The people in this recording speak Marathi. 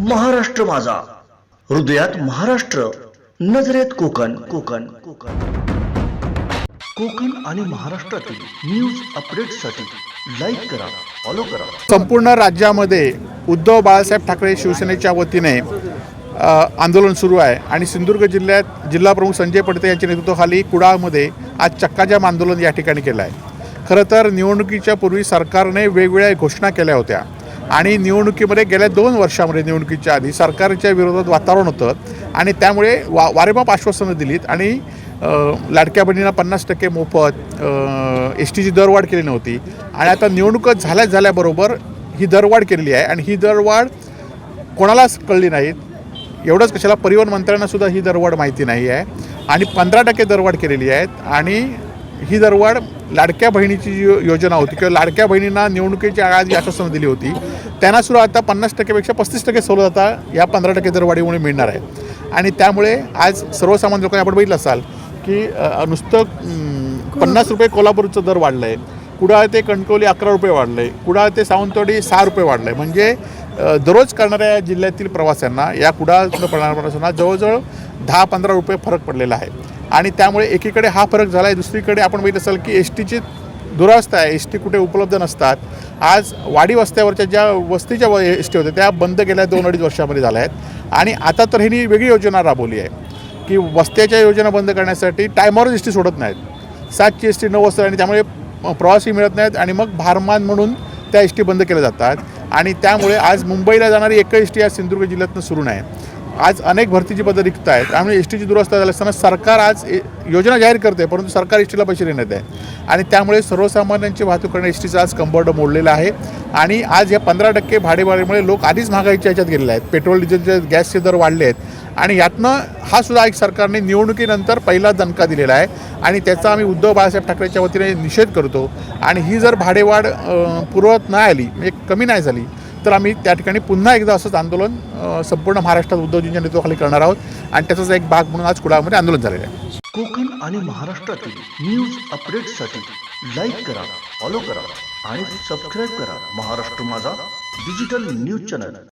महाराष्ट्र माझा. हृदयात महाराष्ट्र नजरेत कोकण. कोकण कोकण. कोकण आणि महाराष्ट्रातील न्यूज अपडेटसाठी लाईक करा फॉलो करा. संपूर्ण राज्यामध्ये उद्धव बाळासाहेब ठाकरे शिवसेनेच्या वतीने आंदोलन सुरू आहे. आणि सिंधुदुर्ग जिल्ह्यात जिल्हा प्रमुख संजय पडते यांच्या नेतृत्वाखाली कुडाळमध्ये आज चक्काजाम आंदोलन या ठिकाणी केलं आहे. खरं तर निवडणुकीच्या पूर्वी सरकारने वेगवेगळ्या घोषणा केल्या होत्या. आणि निवडणुकीमध्ये गेल्या दोन वर्षामध्ये निवडणुकीच्या आधी सरकारच्या विरोधात वातावरण होतं आणि त्यामुळे वा वारेमाप आश्वासनं दिलीत आणि लाडक्या बहिणींना पन्नास टक्के मोफत एस टीची दरवाढ केली नव्हती. आणि आता निवडणुकच झाल्या झाल्याबरोबर ही दरवाढ केलेली आहे आणि ही दरवाढ कोणालाच कळली नाहीत. एवढंच कशाला परिवहन मंत्र्यांनासुद्धा ही दरवाढ माहिती नाही आहे. आणि पंधरा टक्के दरवाढ केलेली आहेत आणि ही दरवाढ लाडक्या बहिणीची जी योजना होती किंवा लाडक्या बहिणींना निवडणुकीच्या आधी जी आश्वासनं दिली होती त्यांना सुद्धा आता पन्नास टक्केपेक्षा पस्तीस टक्के सवलत आता या पंधरा टक्के दरवाढीमुळे मिळणार आहे. आणि त्यामुळे आज सर्वसामान्य लोकांनी आपण बघितलं असाल की नुसतं पन्नास रुपये कोल्हापूरचं दर वाढलं आहे कुडाळ ते कणकवली अकरा रुपये वाढलं आहे कुडाळ ते सावंतवाडी सहा रुपये वाढलं आहे म्हणजे दररोज करणाऱ्या जिल्ह्यातील प्रवाशांना या कुडाळ प्रवाशांना जवळजवळ दहा पंधरा रुपये फरक पडलेला आहे. आणि त्यामुळे एकीकडे हा फरक झाला आहे दुसरीकडे आपण बघित असाल की एस टीची दुरावस्था आहे एस टी कुठे उपलब्ध नसतात. आज वाडी वस्त्यावरच्या ज्या वस्तीच्या एस टी होत्या त्या बंद गेल्या दोन अडीच वर्षामध्ये झाल्या आहेत. आणि आता तर ह्यांनी वेगळी योजना राबवली आहे की वस्त्याच्या योजना बंद करण्यासाठी टायमावर एस टी सोडत नाहीत. सातची एस टी नऊ वाजता आणि त्यामुळे प्रवासी मिळत नाहीत आणि मग भारमान म्हणून त्या एस टी बंद केल्या जातात. आणि त्यामुळे आज मुंबईला जाणारी एकही एस टी आज सिंधुदुर्ग जिल्ह्यातनं सुरू नाही. आज अनेक भरतीची पदं रिक्त आहेत. त्यामुळे एस टीची दुरवस्था झाली असताना सरकार आज ए- योजना जाहीर करते परंतु सरकार एस टीला पैसे देण्यात आहे. आणि त्यामुळे सर्वसामान्यांची वाहतूक करणे एस टीचं आज कंबर्ड मोडलेलं आहे. आणि आज या पंधरा टक्के भाडेवाढीमुळे लोक आधीच महागाईच्या ह्याच्यात गेलेले आहेत. पेट्रोल डिझेलचे गॅसचे दर वाढले आहेत. आणि यातनं हा सुद्धा एक सरकारने निवडणुकीनंतर पहिला दणका दिलेला आहे. आणि त्याचा आम्ही उद्धव बाळासाहेब ठाकरेच्या वतीने निषेध करतो. आणि ही जर भाडेवाढ पुरवत नाही आली म्हणजे कमी नाही झाली तर आम्ही त्या ठिकाणी पुन्हा एकदा असंच आंदोलन संपूर्ण महाराष्ट्रात उद्धवजींच्या नेतृत्वाखाली करणार आहोत. आणि त्याचाच एक भाग म्हणून आज कुडाळमध्ये आंदोलन झालेलं आहे. कोकण आणि महाराष्ट्रातील न्यूज अपडेटसाठी लाईक करा फॉलो करा आणि सबस्क्राईब करा महाराष्ट्र माझा डिजिटल न्यूज चॅनल